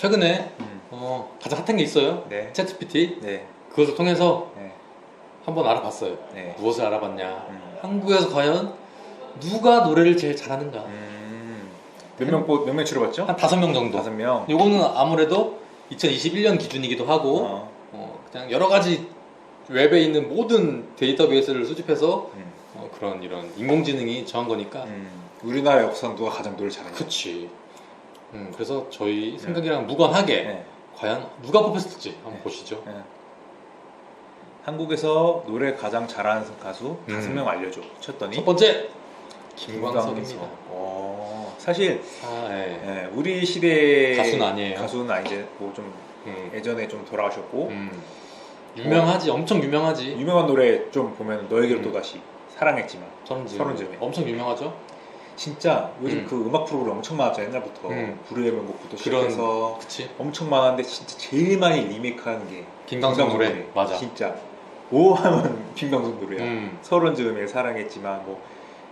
최근에 음. 어, 가장 핫한 게 있어요. 네. 챗GPT 네. 그것을 통해서 네. 한번 알아봤어요. 네. 무엇을 알아봤냐? 음. 한국에서 과연 누가 노래를 제일 잘하는가? 음. 몇명 몇명 치러봤죠? 한 다섯 명 정도. 다섯 명. 요거는 아무래도 2021년 기준이기도 하고 어. 어, 그냥 여러 가지 웹에 있는 모든 데이터베이스를 수집해서 음. 어, 그런 이런 인공지능이 정한 거니까. 음. 우리나라 역사상 누가 가장 노래 잘하냐? 그치. 음, 그래서 저희 생각이랑 무관하게 네. 과연 누가 뽑혔을지 한번 네. 보시죠. 네. 한국에서 노래 가장 잘하는 가수 음. 다섯 명 알려줘. 쳤더니 첫 번째 김광석입니다. 어, 사실 아, 예. 예, 우리 시대 가수는 아니에요. 가수는 아니제 뭐좀 음, 예전에 좀 돌아가셨고 음. 유명하지, 엄청 유명하지. 유명한 노래 좀 보면 너에게로 음. 또 다시 사랑했지만. 서른즈네. 엄청 유명하죠. 진짜 요즘 음. 그 음악 프로그램 엄청 많았죠 옛날부터 음. 불후의 명곡부터 그런- 시작해서 그치. 엄청 많았는데 진짜 제일 많이 리메이크하는 게 김광석 노래. 맞아. 진짜 오 하면 김광석 노래야 음, 서른 즈음에 사랑했지만 뭐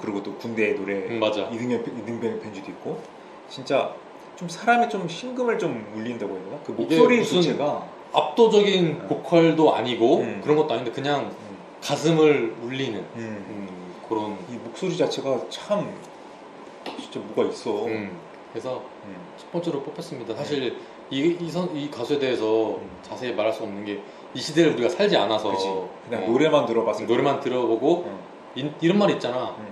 그리고 또 군대 노래 음, 맞아. 이등병 이등병 편지도 있고 진짜 좀 사람의 좀 심금을 좀 울린다고 해야 되나 그 이게 목소리 무슨- 자체가 압도적인 음. 보컬도 아니고 음. 그런 것도 아닌데 그냥 음, 가슴을 울리는 음. 음, 그런. 이 목소리 자체가 참 진짜 뭐가 있어 음, 그래서 음. 첫 번째로 뽑혔습니다. 사실 이, 이, 선, 이 가수에 대해서 음. 자세히 말할 수 없는 게 이 시대를 우리가 살지 않아서 그치 그냥 어, 노래만 들어봤을 때 노래만 들어보고 음. 이, 이런 말 있잖아. 음.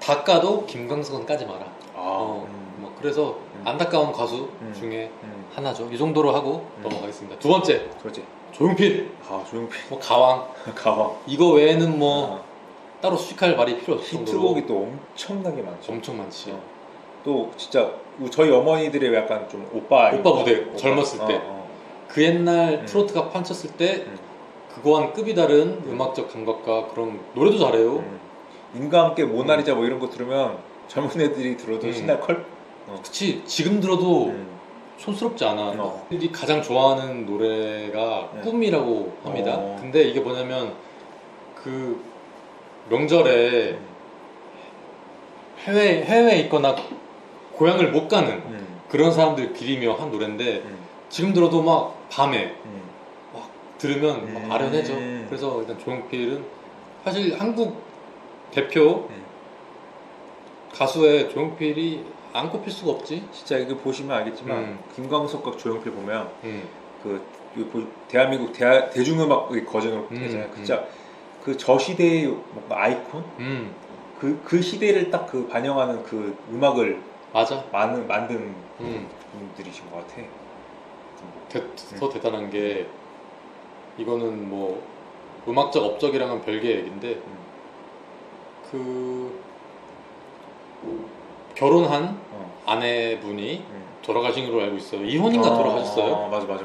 다 까도 김광석은 까지 마라. 아 어, 음. 뭐 그래서 음. 안타까운 가수 음. 중에 음. 하나죠. 이 정도로 하고 음. 넘어가겠습니다. 두 번째 그렇지 조용필, 아 조용필 뭐 가왕 가왕 이거 외에는 뭐 아, 따로 수식할 말이 필요 없을 정도로 히트곡이 또 엄청나게 많죠 엄청 많지. 어. 또 진짜 저희 어머니들의 약간 좀 오빠 오빠 무대, 젊었을 때. 어, 그 옛날 음. 트로트가 판쳤을 때 음. 그거와는 급이 다른 음 악적 감각과 그런 노래도 잘해요. 음. 인과 함께 모나리자 뭐 이런 거 들으면 젊은 애들이 들어도 음. 신날 컬. 그치 지금 들어도 음. 촌스럽지 않아. 어. 이 가장 좋아하는 노래가 네. 꿈이라고 합니다. 어. 근데 이게 뭐냐면 그 명절에 해외 해외에 있거나 고향을 못 가는 음. 그런 사람들 기리며 한 노래인데 음. 지금 들어도 막 밤에 음. 들으면 막 음. 아련해져. 그래서 일단 조용필은 사실 한국 대표 음. 가수의 조용필이 안 꼽힐 수가 없지. 진짜 이거 보시면 알겠지만 음. 김광석과 조용필 보면 음. 그 보- 대한민국 대, 대중음악의 거장으로 음, 되잖아요. 음. 진짜 그 저 시대의 뭔가 아이콘 음. 그 그 시대를 딱 그 반영하는 그 음악을 맞아. 만, 만든 음. 분들이신 것 같아. 대, 더 대단한 게 이거는 뭐 음악적 업적이랑은 별개의 얘기인데 음. 그 결혼한 어. 아내분이 음. 돌아가신 걸로 알고 있어요. 이혼인가 아, 돌아가셨어요. 아, 맞아 맞아.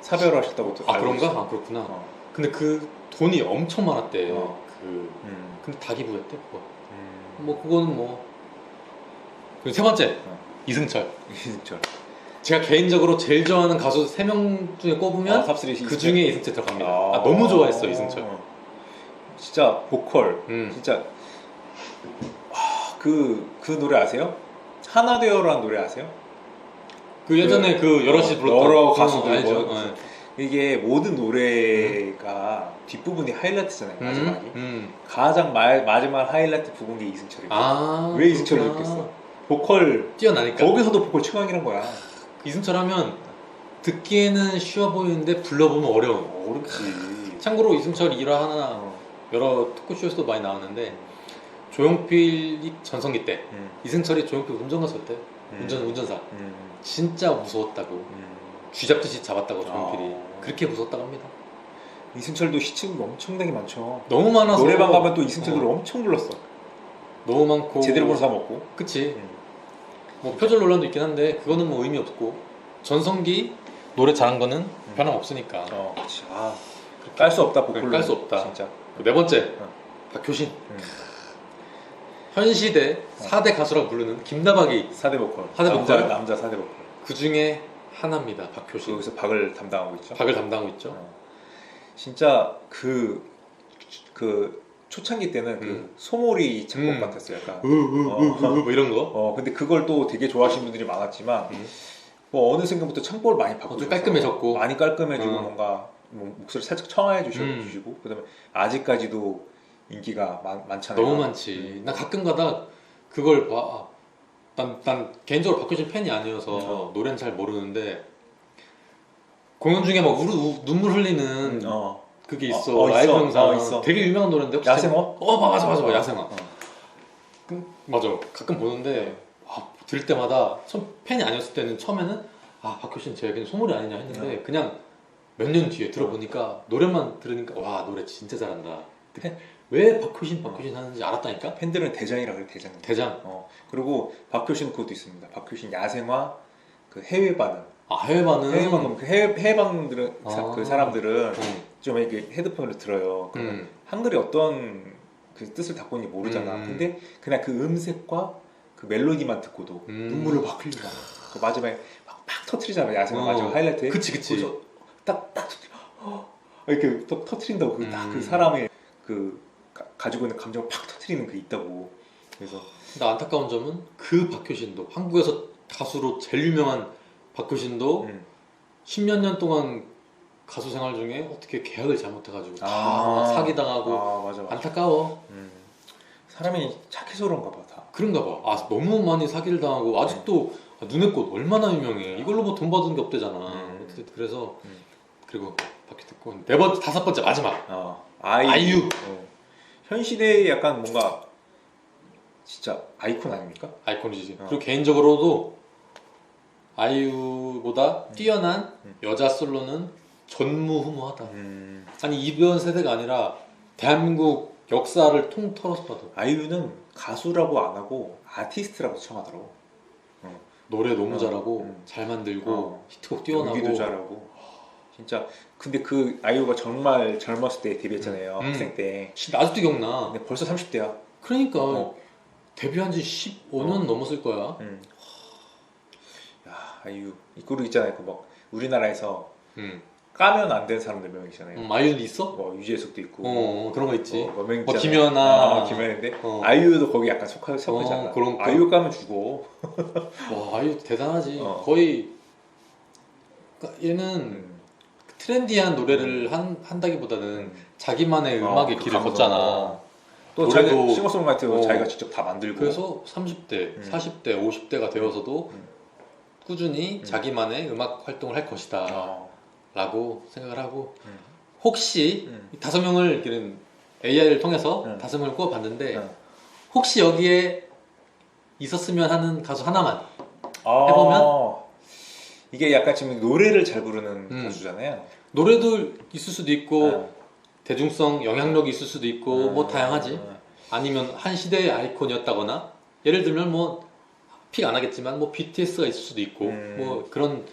사별하셨다고 또아 그런가? 아 그렇구나. 어. 근데 그 돈이 엄청 많았대. 어. 그 음. 근데 다 기부했대 그거. 음. 뭐 그거는 뭐. 그리고 세 번째 어. 이승철. 이승철. 제가 개인적으로 제일 좋아하는 가수 세 명 중에 꼽으면 아, 탑3 그 중에 이승철 들어갑니다. 아, 너무 좋아했어 이승철. 진짜 보컬 음. 진짜 그그 그 노래 아세요? 하나 되어라는 노래 아세요? 그 예전에 그 여럿이 불렀던 여러 그 가수들? 뭐- 네. 이게 모든 노래가 뒷부분이 하이라이트잖아요 마지막이. 음, 음. 가장 마, 마지막 하이라이트 부분 게 이승철이고. 아 왜 이승철을 그렇구나. 넣겠어? 보컬 뛰어나니까. 거기서도 보컬 최강이란 거야. 이승철 하면 듣기에는 쉬워 보이는데 불러보면 어려운 어렵지. 참고로 이승철 일화 하나 어. 여러 토크쇼에서도 많이 나왔는데 조용필이 전성기 때 음, 이승철이 조용필 운전갔을 때? 음, 운전 운전사. 음, 진짜 무서웠다고. 음. 쥐잡듯이 잡았다고 조용필이 아. 그렇게 무서웠다고 합니다 이승철도 시층이 엄청나게 많죠 너무 많아서 노래방 가면 또 이승철 어, 노래 엄청 불렀어 너무 많고 제대로 본 사람 없고 그치 음. 뭐 표절 논란도 있긴 한데 그거는 뭐 의미 없고 전성기 노래 잘한 거는 변함 없으니까 어, 그치. 아, 깔수 없다 보컬로. 깔수 없다. 진짜. 네 번째 어. 박효신 음. 현 시대 4대 가수라고 부르는 김나박이 사대 보컬. 사대 남자 보컬? 남자 사대 보컬. 그 중에 하나입니다 박효신 여기서 박을 담당하고 있죠. 박을 담당하고 있죠 어. 진짜 그, 그 초창기 때는 음. 그 소몰이 작곡 음. 같았어요. 약간. 으으으으 뭐 이런 거 어, 근데 그걸 또 되게 좋아하시는 분들이 많았지만 음. 뭐 어느 순간부터 창법을 많이 어, 바꾸고 좀 깔끔해졌고. 많이 깔끔해지고 어. 뭔가 뭐 목소리 살짝 청아해 주시고, 음. 그다음에 아직까지도 인기가 많, 많잖아요. 너무 많지. 음. 나 가끔 가다 그걸 봐. 아, 난, 난 개인적으로 박효신 팬이 아니어서 어. 노래는 잘 모르는데 공연 중에 막 우르, 우- 눈물 흘리는 음, 어. 그게 어, 있어. 어, 라이브 있어. 영상. 어, 있어. 되게 유명한 노래인데 혹시 야생어? 어 맞아 맞아 맞아 어. 야생화. 어. 그, 맞아. 가끔 보는데 와, 들을 때마다 처음 팬이 아니었을 때는 처음에는 아 박효신 쟤 그냥 소몰이 아니냐 했는데 그냥 몇 년 뒤에 들어보니까 노래만 들으니까 와 노래 진짜 잘한다. 팬- 왜 박효신 박효신 하는지 알았다니까. 팬들은 대장이라 그래 대장. 대장. 어. 그리고 박효신 그것도 있습니다. 박효신 야생화 그 해외 반응. 아 해외 반응. 해외 반응 그 해외 해외 반응들은 사- 아. 그 사람들은 응. 좀 이렇게 헤드폰으로 들어요. 그러면 음. 한글이 어떤 그 뜻을 담고 있는지 모르잖아. 음. 근데 그냥 그 음색과 그 멜로디만 듣고도 음. 눈물을 막 흘리잖아. 그 마지막에 막, 팍 터트리잖아. 야생화 어. 마지막 하이라이트에. 그치 그치. 딱딱 이렇게 터, 터트린다고 그, 딱 음. 그 사람의 그 가, 지고 있는 감정을 팍 터트리는 그 있다고. 그래서 근데 안타까운 점은 그 박효신도 한국에서 가수로 제일 유명한 박효신도 음. 십몇 년 동안 가수 생활 중에 어떻게 계약을 잘못해가지고 다 아. 사기당하고 아 맞아 맞아. 안타까워. 음. 사람이 착해서 그런가 봐 다. 그런가 봐. 아 너무 많이 사기를 당하고 아직도 아, 눈의 꽃 얼마나 유명해. 이걸로 뭐 돈 받은 게 없대잖아. 음. 그래서 음. 그리고 바퀴 듣고 네 번째 다섯 번째 마지막 어. 아이, 아이유. 어. 현 시대에 약간 뭔가 진짜 아이콘 아닙니까? 아이콘이지. 어. 그리고 개인적으로도 아이유보다 뛰어난 음. 여자 솔로는 전무후무하다. 음. 아니 이번 세대가 아니라 대한민국 역사를 통틀어서 봐도 아이유는 가수라고 안 하고 아티스트라고 칭하더라고. 노래 너무 어, 잘하고 음. 잘 만들고 어. 히트곡 뛰어나고 연기도 잘하고. 진짜 근데 그 아이유가 정말 젊었을 때 데뷔했잖아요. 음. 학생 때. 진짜 아직도 기억나. 근데 벌써 30대야. 그러니까 어. 데뷔한 지 15년 어. 넘었을 거야. 음. 야 아이유 이거로 있잖아요. 그막 우리나라에서 음. 까면 안 되는 사람들 몇 명 있잖아요. 음, 아이유도 있어? 뭐 유재석도 있고. 어, 어, 그런 거 있지. 어, 몇명 뭐 있잖아요. 김연아. 아, 김연인데 어. 아이유도 거기 약간 속하 속하지 어? 그런 거. 아이유 까면 죽어. 와 아이유 대단하지. 어. 거의 그러니까 얘는 음. 트렌디한 노래를 한, 한다기보다는 음. 자기만의 어, 음악의 그 길을 감성. 걷잖아. 어. 또 노래도- 자기 싱어송라이터 어. 자기가 직접 다 만들고. 그래서 30대, 음. 40대, 50대가 되어서도 음. 꾸준히 음. 자기만의 음악 활동을 할 것이다 어. 라고 생각을 하고 음. 혹시 음. 이 다섯 명을 이렇게 AI를 통해서 음. 다섯 명을 꼽아봤는데 음. 혹시 여기에 있었으면 하는 가수 하나만 아, 해보면? 이게 약간 지금 노래를 잘 부르는 음. 가수잖아요. 노래도 있을 수도 있고 네. 대중성 영향력이 있을 수도 있고 뭐 음. 다양하지 음. 아니면 한 시대의 아이콘이었다거나 예를 들면 뭐 픽 안 하겠지만 뭐 BTS가 있을 수도 있고 음. 뭐 그런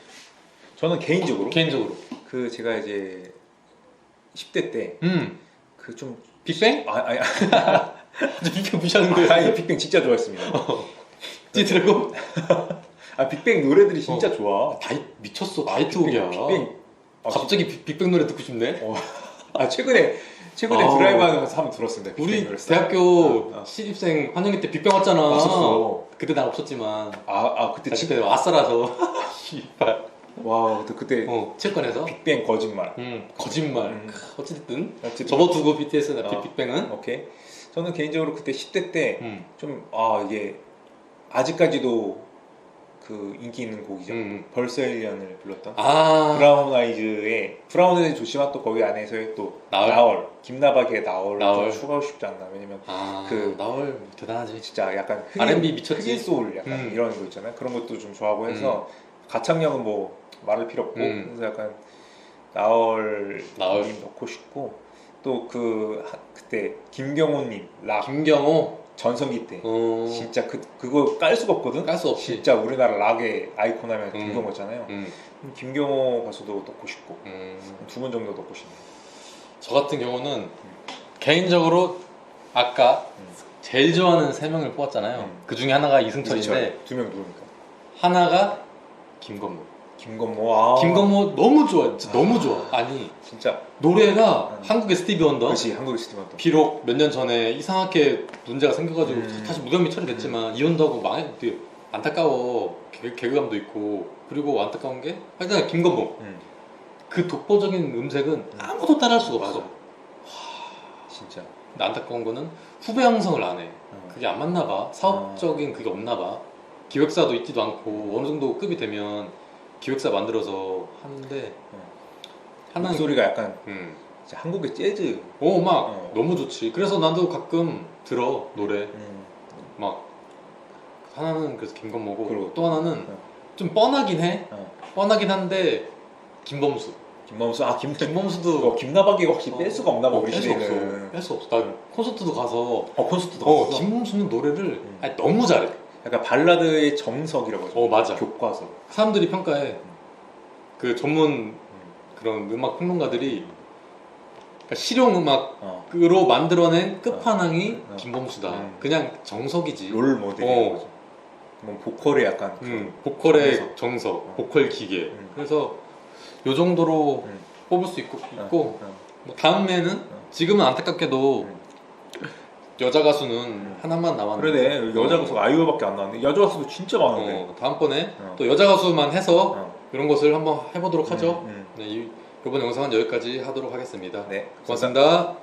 저는 개인적으로 개인적으로 그 제가 이제 10대 때음그좀 빅뱅? 아, 아니, 빅뱅 무시하는 거야 아니 빅뱅 진짜 좋아했습니다. 디트래고 아 빅뱅 노래들이 진짜 좋아. 다 히- 미쳤어 다 히트곡이야 빅뱅 아, 갑자기 빅- 빅뱅 노래 듣고 싶네 아 최근에 최근에 아우. 드라이브 하면서 한번 들었습니다. 빅뱅 우리 노래. 대학교 어, 어. 신입생 환영회 때 빅뱅 왔잖아 왔었어. 그때 난 없었지만 아, 아 그때 나진 그때 아싸라서 씨발 와 그때, 그때 어 체육관에서 빅뱅 거짓말. 음 거짓말 음. 크, 어쨌든 어쨌든 접어두고 BTS나 어. 빅뱅은 오케이. 저는 개인적으로 그때 10대 때 음. 좀아 이게 아직까지도 그 인기 있는 곡이죠. 음. 벌써 1년을 불렀던 아 브라운 아이즈의 브라운 아이즈 좋지만 또 거기 안에서의 또 나얼? 나얼, 김나박의 나얼. 좀 추가하고 싶지 않나 왜냐면 아, 그- 나얼 대단하지. 진짜 약간 흑인, R&B 미쳤지. 흑인 소울 약간 음. 이런 거 있잖아요 그런 것도 좀 좋아하고 해서 가창력은 뭐 말할 필요 없고 음. 그래서 약간 나얼 나얼. 님 넣고 싶고 또 그 그때 김경호님 락 김경호, 전성기 때 어, 진짜 그 그거 깔 수가 없거든. 깔 수 없이. 진짜 우리나라 락의 아이콘 하면 음. 김경호잖아요. 음, 김경호 가수도 넣고 싶고 음. 두분 정도 넣고 싶네요. 저 같은 경우는 개인적으로 아까 음. 제일 좋아하는 세 명을 뽑았잖아요. 음. 그 중에 하나가 이승철인데 두 명 누굽니까? 하나가 김건모. 김건모. 아. 김건모 너무 좋아, 진짜 아. 너무 좋아. 아니 진짜. 노래가 음. 한국의 스티비 원더. 그렇지 한국의 스티븐 비록 몇 년 전에 이상하게 문제가 생겨가지고 음. 다시 무덤이 처리됐지만 이혼도 하고 망했는데 안타까워 개, 개그감도 있고 그리고 안타까운 게 하여튼 김건봉 음, 그 독보적인 음색은 아무도 따라할 수가 없어 맞아. 진짜. 근데 안타까운 거는 후배 형성을 안해 어. 그게 안 맞나 봐 사업적인 그게 없나 봐 기획사도 있지도 않고 어느 정도 급이 되면 기획사 만들어서 하는데 하는 목소리가 약간 음. 한국의 재즈. 오막 어. 너무 좋지 그래서 나도 가끔 들어 노래 음, 막 하나는 그래서 김건모고 그리고- 또 하나는 어. 좀 뻔하긴 해 어. 뻔하긴 한데 김범수 김범수 아 김. 김범수도 어, 김나박이가 혹시 뺄 수가 없나 봐 어, 우리 뺄수 없어. 뺄 수 없어 나 콘서트도 가서 어 콘서트도 어 갔어. 김범수는 노래를 음. 아니, 너무 잘해 약간 발라드의 정석이라고 하죠. 어 맞아 교과서. 사람들이 평가해 그 전문 그런 음악 평론가들이 그러니까 실용 어. 음악으로 만들어낸 끝판왕이 어. 김범수다 음. 그냥 정석이지 롤 모델인 어. 뭐 보컬의 약간 그 음, 보컬의 정석. 정석, 어. 보컬 기계. 음. 그래서 요 정도로 음. 뽑을 수 있고, 어, 있고 어. 뭐 다음에는 지금은 안타깝게도 음. 여자 가수는 음. 하나만 남았는데 그러네 여자 가수가 아이유밖에 안 나왔는데 여자 가수도 진짜 많은데. 어, 다음번에 어. 또 여자 가수만 해서 어. 이런 것을 한번 해보도록 하죠. 음, 음. 네, 이, 이번 영상은 여기까지 하도록 하겠습니다. 네. 고맙습니다.